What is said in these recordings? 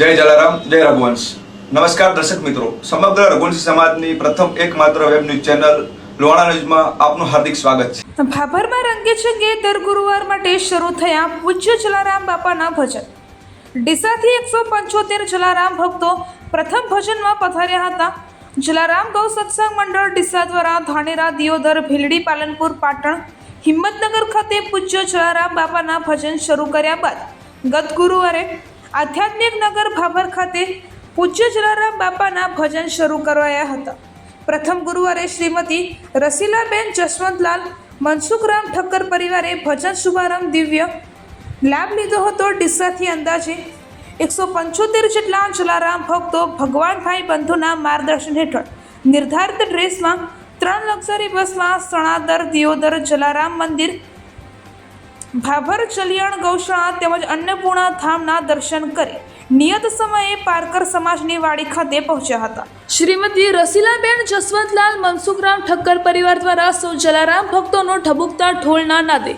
જય જલારામ, જય રઘુવંશ. નમસ્કાર દર્શક મિત્રો. સમગ્ર રઘુવંશી સમાજની પ્રથમ એકમાત્ર વેબ ન્યૂઝ ચેનલ લોણા ન્યૂઝમાં આપનું હાર્દિક સ્વાગત છે. ભાભરમાં રંગે ચંગે દર ગુરુવાર માટે શરૂ થયા પૂજ્ય જલારામ બાપાના ભજન. ડીસાથી એકસો પંચોતેર જલારામ ભક્તો પ્રથમ ભજનમાં પધાર્યા હતા. જલારામ ગૌ સત્સંગ મંડળ ડીસા દ્વારા ધાનેરા, દિયોદર, ભીલડી, પાલનપુર, પાટણ, હિંમતનગર ખાતે પૂજ્ય જલારામ બાપાના ભજન શરૂ કર્યા બાદ ગત ગુરુવારે આધ્યાત્મિક નગર ભાભર ખાતે પૂજ્ય જલારામ બાપાના ભજન શરૂ કરાયા હતા. પ્રથમ ગુરુવારે શ્રીમતી રસીલાબેન જસવંતલાલ, મનસુખરામ ઠક્કર પરિવારે ભજન શુભારંભ દિવ્ય લાભ લીધો હતો ડીસાથી અંદાજે એકસો પંચોતેર જેટલા જલારામ ભક્તો ભગવાનભાઈ બંધુના માર્ગદર્શન હેઠળ નિર્ધારિત ડ્રેસમાં ત્રણ લક્ઝરી બસમાં સણાદર, દિયોદર, જલારામ મંદિર ભાભર, ચલિયાણ, ગૌશાળા તેમજ અન્નપૂર્ણા ધામના દર્શન કરી નિયત સમયે પારકર સમાજની વાડી ખાતે પહોંચ્યા હતા. શ્રીમતી રસીલાબેન જસવંતલાલ, મનસુખરામ ઠક્કર પરિવાર દ્વારા સૌ જલારામ ભક્તોનો ઢબુકતા ઢોલના નાદે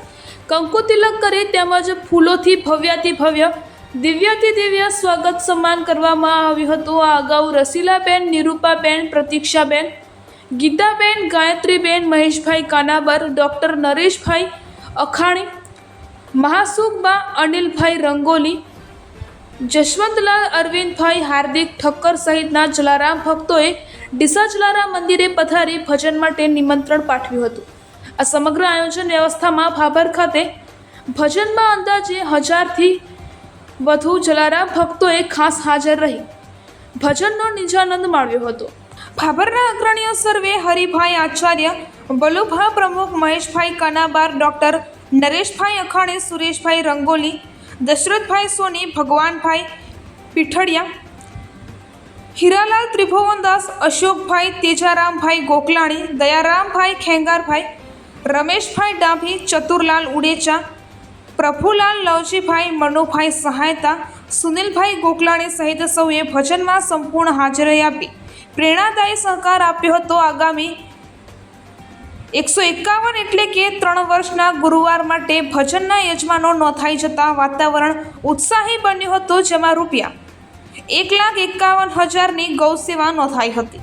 કંકુ તિલક કરી તેમજ ફૂલોથી ભવ્યાથી ભવ્ય, દિવ્યાતિ દિવ્ય સ્વાગત સન્માન કરવામાં આવ્યું હતું. આ અગાઉ રસીલાબેન, નિરૂપાબેન, પ્રતીક્ષાબેન, ગીતાબેન, ગાયત્રીબેન, મહેશભાઈ કાનાબર, ડૉક્ટર નરેશભાઈ અખાણી મહાસુખબા અનિલભાઈ રંગોલી, જશવંતલાલ અરવિંદભાઈ હાર્દિક ઠક્કર સહિતના જલારામ ભક્તોએ ડીસા જલારામ મંદિરે પધારી ભજન માટે નિમંત્રણ પાઠવ્યું હતું. આ સમગ્ર આયોજન વ્યવસ્થામાં ભાભર ખાતે ભજનમાં અંદાજે હજારથી વધુ જલારામ ભક્તોએ ખાસ હાજર રહી. ભજનનો નિજાનંદ માણ્યો હતો. ભાભરના અગ્રણીઓ સર્વે હરિભાઈ આચાર્ય બલુભા પ્રમુખ મહેશભાઈ કનાબાર, ડૉક્ટર નરેશભાઈ અખાણે, સુરેશભાઈ રંગોલી, દશરથભાઈ સોની, ભગવાનભાઈ પીઠડિયા, હીરાલાલ ત્રિભુવનદાસ, અશોકભાઈ તેજારામભાઈ ગોકલાણી, દયારામભાઈ ખેંગારભાઈ, રમેશભાઈ ડાભી, ચતુરલાલ ઉડેચા, પ્રભુલાલ લવજીભાઈ, મનુભાઈ સહાયતા, સુનિલભાઈ ગોકલાણી સહિત સૌએ ભજનમાં સંપૂર્ણ હાજરી આપી. પ્રેરણાદાયી સહકાર આપ્યો હતો આગામી એકસો એકાવન એટલે કે ત્રણ વર્ષના ગુરુવાર માટે ભજનના યજમાનો નોંધાઈ જતા વાતાવરણ ઉત્સાહી બન્યું હતું, જેમાં રૂપિયા એક લાખ એકાવન હજારની ગૌ સેવા નોંધાઈ હતી.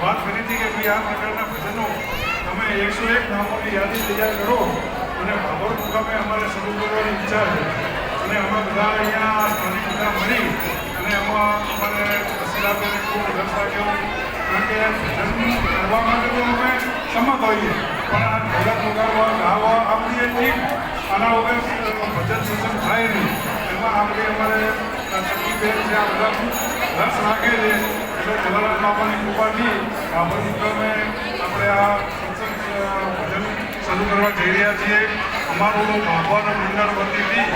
વાત કરી હતી કે ભાઈ આ પ્રકારના ભજનો તમે એકસો એક નામોની યાદી તૈયાર કરો. અને ભાભર મુકામે અમારે શરૂ કરવાની વિચાર છે. અને અમે બધા અહીંયા સ્થાનિક બધા મળી અને એમાં અમારે રસીલાબેને ખૂબ રસ રાખ્યો કારણ કે ભજન કરવા માટે તો અમે સંમત હોઈએ, પણ આ ભગત વગાડવા ગાવા આ બધી એક આના વગર ભજન સત્સંગ થાય નહીં. એમાં આ બધી અમારે સખીબેન છે, આ બધા રસ રાખે છે. એટલે તમારા બાપાની કૃપાથી બાબર મુકામે આપણે આ સત્સંગ અ, ભજન શરૂ કરવા જઈ રહ્યા છીએ અમારું ભાગવાનું મંડળ વતીથી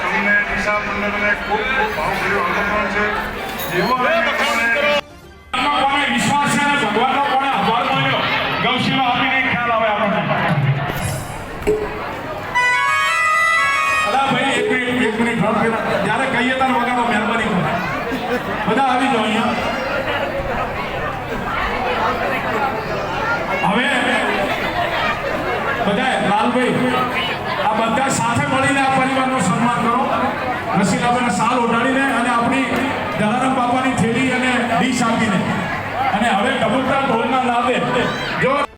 તમને દિશા મંડળને ખૂબ ખૂબ ભાવભર્યું આમંત્રણ છે. જેવો વિશ્વાસ છે ભગવાનનો કોને આભાર માન્યો. ગૌશીલા આપીને ખ્યાલ આવે આપણને. જ્યારે કહીએ ત્યારે વગાડો મહેરબાની બધા આવી જાઓ અહીંયા. હવે બધા લાલભાઈ બધા સાથે મળીને આ પરિવારનો સન્માન કરો. રસીલાભાઈને સાલ ઓઢાડીને અને આપણી જલારામ બાપાની થેલી અને ડીશ આપીને. અને હવે નાદે જો